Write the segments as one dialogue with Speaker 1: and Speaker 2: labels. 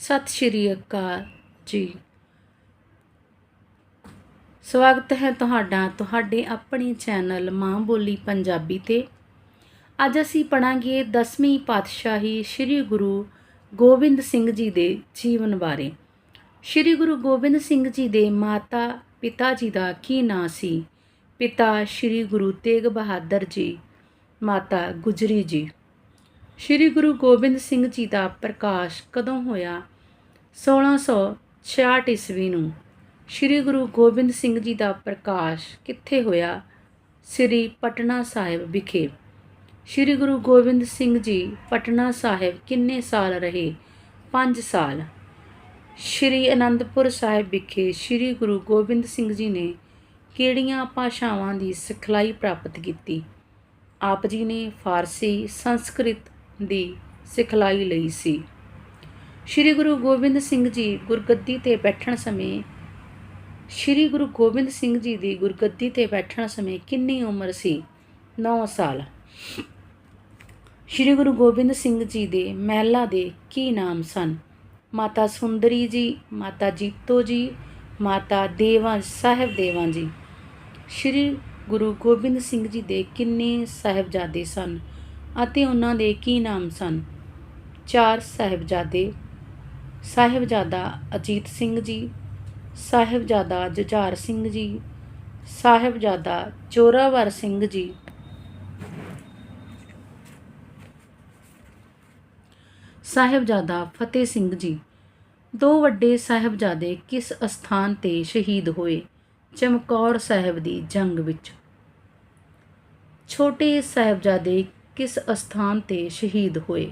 Speaker 1: ਸਤਿ ਸ਼੍ਰੀ ਅਕਾਲ ਜੀ। ਸਵਾਗਤ ਹੈ ਤੁਹਾਡਾ, ਤੁਹਾਡੇ ਆਪਣੇ ਚੈਨਲ ਮਾਂ ਬੋਲੀ ਪੰਜਾਬੀ ਤੇ। ਅੱਜ ਅਸੀਂ ਪੜਾਂਗੇ 10ਵੀਂ ਪਾਤਸ਼ਾਹੀ ਸ੍ਰੀ ਗੁਰੂ ਗੋਬਿੰਦ ਸਿੰਘ ਜੀ ਦੇ ਜੀਵਨ ਬਾਰੇ। ਸ੍ਰੀ ਗੁਰੂ ਗੋਬਿੰਦ ਸਿੰਘ ਜੀ ਦੇ ਮਾਤਾ ਪਿਤਾ ਜੀ ਦਾ ਕੀ ਨਾਂ ਸੀ? ਪਿਤਾ ਸ੍ਰੀ ਗੁਰੂ ਤੇਗ ਬਹਾਦਰ ਜੀ, ਮਾਤਾ ਗੁਜਰੀ ਜੀ। ਸ੍ਰੀ ਗੁਰੂ ਗੋਬਿੰਦ ਸਿੰਘ ਜੀ ਦਾ ਪ੍ਰਕਾਸ਼ ਕਦੋਂ ਹੋਇਆ? 1666 ਈਸਵੀ ਨੂੰ। ਸ੍ਰੀ ਗੁਰੂ ਗੋਬਿੰਦ ਸਿੰਘ ਜੀ ਦਾ ਪ੍ਰਕਾਸ਼ ਕਿੱਥੇ ਹੋਇਆ? ਸ੍ਰੀ ਪਟਨਾ ਸਾਹਿਬ ਵਿਖੇ। ਸ੍ਰੀ ਗੁਰੂ ਗੋਬਿੰਦ ਸਿੰਘ ਜੀ ਪਟਨਾ ਸਾਹਿਬ ਕਿੰਨੇ ਸਾਲ ਰਹੇ? 5 ਸਾਲ। ਸ੍ਰੀ ਅਨੰਦਪੁਰ ਸਾਹਿਬ ਵਿਖੇ ਸ੍ਰੀ ਗੁਰੂ ਗੋਬਿੰਦ ਸਿੰਘ ਜੀ ਨੇ ਕਿਹੜੀਆਂ ਭਾਸ਼ਾਵਾਂ ਦੀ ਸਿਖਲਾਈ ਪ੍ਰਾਪਤ ਕੀਤੀ? ਆਪ ਜੀ ਨੇ ਫਾਰਸੀ, ਸੰਸਕ੍ਰਿਤ ਦੀ ਸਿਖਲਾਈ ਲਈ ਸੀ। ਸ੍ਰੀ ਗੁਰੂ ਗੋਬਿੰਦ ਸਿੰਘ ਜੀ ਗੁਰਗੱਦੀ ਤੇ ਬੈਠਣ ਸਮੇਂ, ਸ੍ਰੀ ਗੁਰੂ ਗੋਬਿੰਦ ਸਿੰਘ ਜੀ ਦੀ ਗੁਰਗੱਦੀ ਤੇ ਬੈਠਣ ਸਮੇਂ ਕਿੰਨੀ ਉਮਰ ਸੀ? 9 ਸਾਲ। ਸ੍ਰੀ ਗੁਰੂ ਗੋਬਿੰਦ ਸਿੰਘ ਜੀ ਦੇ ਮਹਿਲਾ ਦੇ ਕੀ ਨਾਮ ਸਨ? ਮਾਤਾ ਸੁੰਦਰੀ ਜੀ, ਮਾਤਾ ਜੀਤੋ ਜੀ, ਮਾਤਾ ਦੇਵਾਂ, ਸਾਹਿਬ ਦੇਵਾਂ ਜੀ। ਸ੍ਰੀ ਗੁਰੂ ਗੋਬਿੰਦ ਸਿੰਘ ਜੀ ਦੇ ਕਿੰਨੇ ਸਾਹਿਬਜ਼ਾਦੇ ਸਨ? ਅਤੇ ਉਹਨਾਂ ਦੇ ਕੀ ਨਾਮ ਸਨ? ਚਾਰ ਸਾਹਿਬਜ਼ਾਦੇ। ਸਾਹਿਬਜ਼ਾਦਾ ਅਜੀਤ ਸਿੰਘ ਜੀ, ਸਾਹਿਬਜ਼ਾਦਾ ਜੁਝਾਰ ਸਿੰਘ ਜੀ, ਸਾਹਿਬਜ਼ਾਦਾ ਚੋਰਾਵਰ ਸਿੰਘ ਜੀ। ਸਾਹਿਬਜ਼ਾਦਾ ਫਤਿਹ ਸਿੰਘ ਜੀ। ਦੋ ਵੱਡੇ ਸਾਹਿਬਜ਼ਾਦੇ ਕਿਸ ਅਸਥਾਨ ਤੇ ਸ਼ਹੀਦ ਹੋਏ? ਚਮਕੌਰ ਸਾਹਿਬ ਦੀ ਜੰਗ ਵਿੱਚ। ਛੋਟੇ ਸਾਹਿਬਜ਼ਾਦੇ ਕਿਸ ਅਸਥਾਨ ਤੇ ਸ਼ਹੀਦ ਹੋਏ?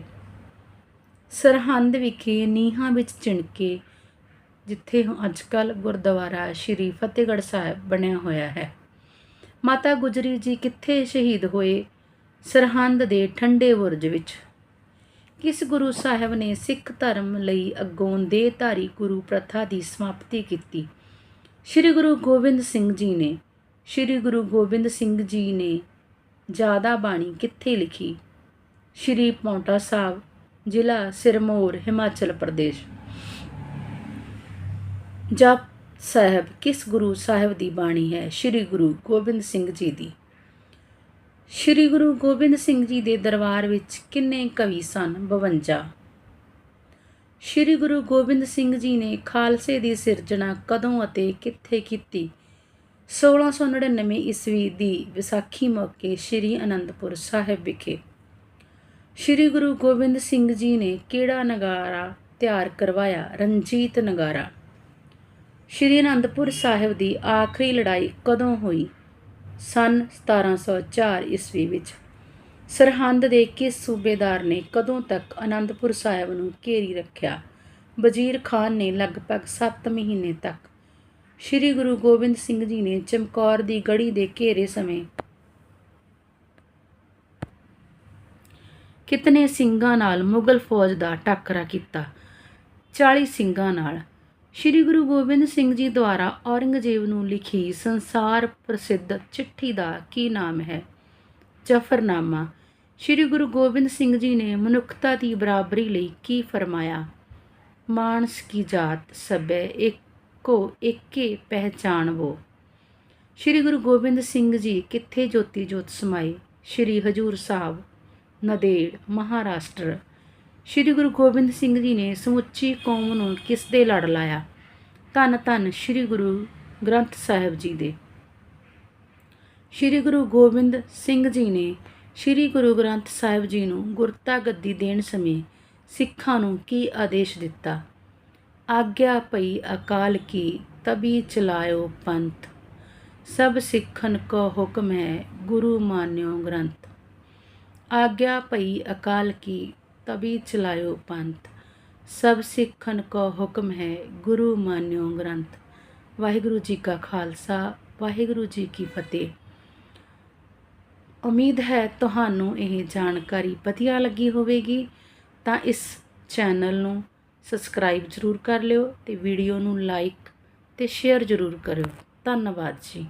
Speaker 1: ਸਰਹੰਦ ਵਿਖੇ ਨੀਹਾਂ ਵਿੱਚ ਚਿਣਕੇ, ਜਿੱਥੇ ਅੱਜ ਅੱਜਕੱਲ ਗੁਰਦੁਆਰਾ ਸ਼੍ਰੀ ਫਤਿਹਗੜ੍ਹ ਸਾਹਿਬ ਬਣਿਆ ਹੋਇਆ ਹੈ। ਮਾਤਾ ਗੁਜਰੀ ਜੀ ਕਿੱਥੇ ਸ਼ਹੀਦ ਹੋਏ? ਸਰਹੰਦ ਦੇ ਠੰਡੇ ਬੁਰਜ ਵਿੱਚ। ਕਿਸ ਗੁਰੂ ਸਾਹਿਬ ਨੇ ਸਿੱਖ ਧਰਮ ਲਈ ਅੱਗੋਂ ਦੇਹਧਾਰੀ ਗੁਰੂ ਪ੍ਰਥਾ ਦੀ ਸਮਾਪਤੀ ਕੀਤੀ? ਸ੍ਰੀ ਗੁਰੂ ਗੋਬਿੰਦ ਸਿੰਘ ਜੀ ਨੇ। ਸ੍ਰੀ ਗੁਰੂ ਗੋਬਿੰਦ ਸਿੰਘ ਜੀ ਨੇ ਜ਼ਿਆਦਾ ਬਾਣੀ ਕਿੱਥੇ ਲਿਖੀ? ਸ਼੍ਰੀ ਪੌਂਟਾ ਸਾਹਿਬ, ਜ਼ਿਲ੍ਹਾ ਸਿਰਮੌਰ, ਹਿਮਾਚਲ ਪ੍ਰਦੇਸ਼। ਜਪ ਸਾਹਿਬ, ਕਿਸ ਗੁਰੂ ਸਾਹਿਬ ਦੀ ਬਾਣੀ ਹੈ? ਸ਼੍ਰੀ ਗੁਰੂ ਗੋਬਿੰਦ ਸਿੰਘ ਜੀ ਦੀ। ਸ਼੍ਰੀ ਗੁਰੂ ਗੋਬਿੰਦ ਸਿੰਘ ਜੀ ਦੇ ਦਰਬਾਰ ਵਿੱਚ ਕਿੰਨੇ ਕਵੀ ਸਨ? 52 ਸ਼੍ਰੀ ਗੁਰੂ ਗੋਬਿੰਦ ਸਿੰਘ ਜੀ ਨੇ ਖਾਲਸੇ ਦੀ ਸਿਰਜਣਾ ਕਦੋਂ ਅਤੇ ਕਿੱਥੇ ਕੀਤੀ? 1699 ਈਸਵੀ ਦੀ ਵਿਸਾਖੀ ਮੌਕੇ ਸ਼੍ਰੀ ਅਨੰਦਪੁਰ ਸਾਹਿਬ ਵਿਖੇ ਸ਼੍ਰੀ ਗੁਰੂ ਗੋਬਿੰਦ ਸਿੰਘ ਜੀ ਨੇ ਕਿਹੜਾ ਨਗਾਰਾ ਤਿਆਰ ਕਰਵਾਇਆ? ਰਣਜੀਤ ਨਗਾਰਾ। ਸ਼੍ਰੀ ਅਨੰਦਪੁਰ ਸਾਹਿਬ ਦੀ ਆਖਰੀ ਲੜਾਈ ਕਦੋਂ ਹੋਈ? ਸਨ 1704 ਈਸਵੀ ਵਿੱਚ। ਸਰਹੰਦ ਦੇ ਕਿਸ ਸੂਬੇਦਾਰ ਨੇ ਕਦੋਂ ਤੱਕ ਅਨੰਦਪੁਰ ਸਾਹਿਬ ਨੂੰ ਘੇਰੀ ਰੱਖਿਆ? ਵਜ਼ੀਰ ਖਾਨ ਨੇ ਲਗਭਗ 7 ਮਹੀਨੇ ਤੱਕ ਸ਼੍ਰੀ ਗੁਰੂ ਗੋਬਿੰਦ ਸਿੰਘ ਜੀ ਨੇ ਚਮਕੌਰ ਦੀ ਗੜੀ ਦੇ ਘੇਰੇ ਸਮੇਂ ਕਿਤਨੇ ਸਿੰਘਾਂ ਨਾਲ ਮੁਗਲ ਫੌਜ ਦਾ ਟੱਕਰਾ ਕੀਤਾ। 40 ਸਿੰਘਾਂ ਨਾਲ। ਸ਼੍ਰੀ ਗੁਰੂ ਗੋਬਿੰਦ ਸਿੰਘ ਜੀ ਦੁਆਰਾ ਔਰੰਗਜ਼ੇਬ ਨੂੰ ਲਿਖੀ ਸੰਸਾਰ ਪ੍ਰਸਿੱਧ ਚਿੱਠੀ ਦਾ ਕੀ ਨਾਮ ਹੈ? ਜਫਰਨਾਮਾ। ਸ਼੍ਰੀ ਗੁਰੂ ਗੋਬਿੰਦ ਸਿੰਘ ਜੀ ਨੇ ਮਨੁੱਖਤਾ ਦੀ ਬਰਾਬਰੀ ਲਈ ਕੀ ਫਰਮਾਇਆ? ਮਾਨਸ ਕੀ ਜਾਤ ਸਭੈ ਇੱਕੋ ਕੋ ਏਕੇ ਪਹਿਚਾਨਵੋ। ਸ਼੍ਰੀ ਗੁਰੂ ਗੋਬਿੰਦ ਸਿੰਘ ਜੀ ਕਿੱਥੇ ਜੋਤੀ ਜੋਤ ਸਮਾਏ ਸ਼੍ਰੀ ਹਜੂਰ ਸਾਹਿਬ, ਨਦੇੜ, ਮਹਾਰਾਸ਼ਟਰ। ਸ਼੍ਰੀ ਗੁਰੂ ਗੋਬਿੰਦ ਸਿੰਘ ਜੀ ਨੇ ਸਮੁੱਚੀ ਕੌਮ ਨੂੰ ਕਿਸ ਦੇ ਲੜ ਲਾਇਆ? ਧੰਨ ਧੰਨ ਸ਼੍ਰੀ ਗੁਰੂ ਗ੍ਰੰਥ ਸਾਹਿਬ ਜੀ ਦੇ। ਸ਼੍ਰੀ ਗੁਰੂ ਗੋਬਿੰਦ ਸਿੰਘ ਜੀ ਨੇ ਸ਼੍ਰੀ ਗੁਰੂ ਗ੍ਰੰਥ ਸਾਹਿਬ ਜੀ ਨੂੰ ਗੁਰਤਾ ਗੱਦੀ ਦੇਣ ਸਮੇਂ ਸਿੱਖਾਂ ਨੂੰ ਕੀ ਆਦੇਸ਼ ਦਿੱਤਾ? ਆਗਿਆ ਪਈ ਅਕਾਲ ਕੀ, ਤਬੀ ਚਲਾਇਓ ਪੰਥ। ਸਭ ਸਿੱਖਨ ਕੋ ਹੁਕਮ ਹੈ, ਗੁਰੂ ਮਾਨਿਓ ਗ੍ਰੰਥ। ਆਗਿਆ ਪਈ ਅਕਾਲ ਕੀ, ਤਬੀ ਚਲਾਇਓ ਪੰਥ। ਸਭ ਸਿੱਖਨ ਕੋ ਹੁਕਮ ਹੈ, ਗੁਰੂ ਮਾਨਿਓ ਗ੍ਰੰਥ। ਵਾਹਿਗੁਰੂ ਜੀ ਕਾ ਖਾਲਸਾ, ਵਾਹਿਗੁਰੂ ਜੀ ਕੀ ਫਤਿਹ। ਉਮੀਦ ਹੈ ਤੁਹਾਨੂੰ ਇਹ ਜਾਣਕਾਰੀ ਵਧੀਆ ਲੱਗੀ ਹੋਵੇਗੀ, ਤਾਂ ਇਸ ਚੈਨਲ ਨੂੰ ਸਬਸਕ੍ਰਾਈਬ ਜ਼ਰੂਰ ਕਰ ਲਿਓ ਅਤੇ ਵੀਡੀਓ ਨੂੰ ਲਾਈਕ ਅਤੇ ਸ਼ੇਅਰ ਜ਼ਰੂਰ ਕਰਿਓ। ਧੰਨਵਾਦ ਜੀ।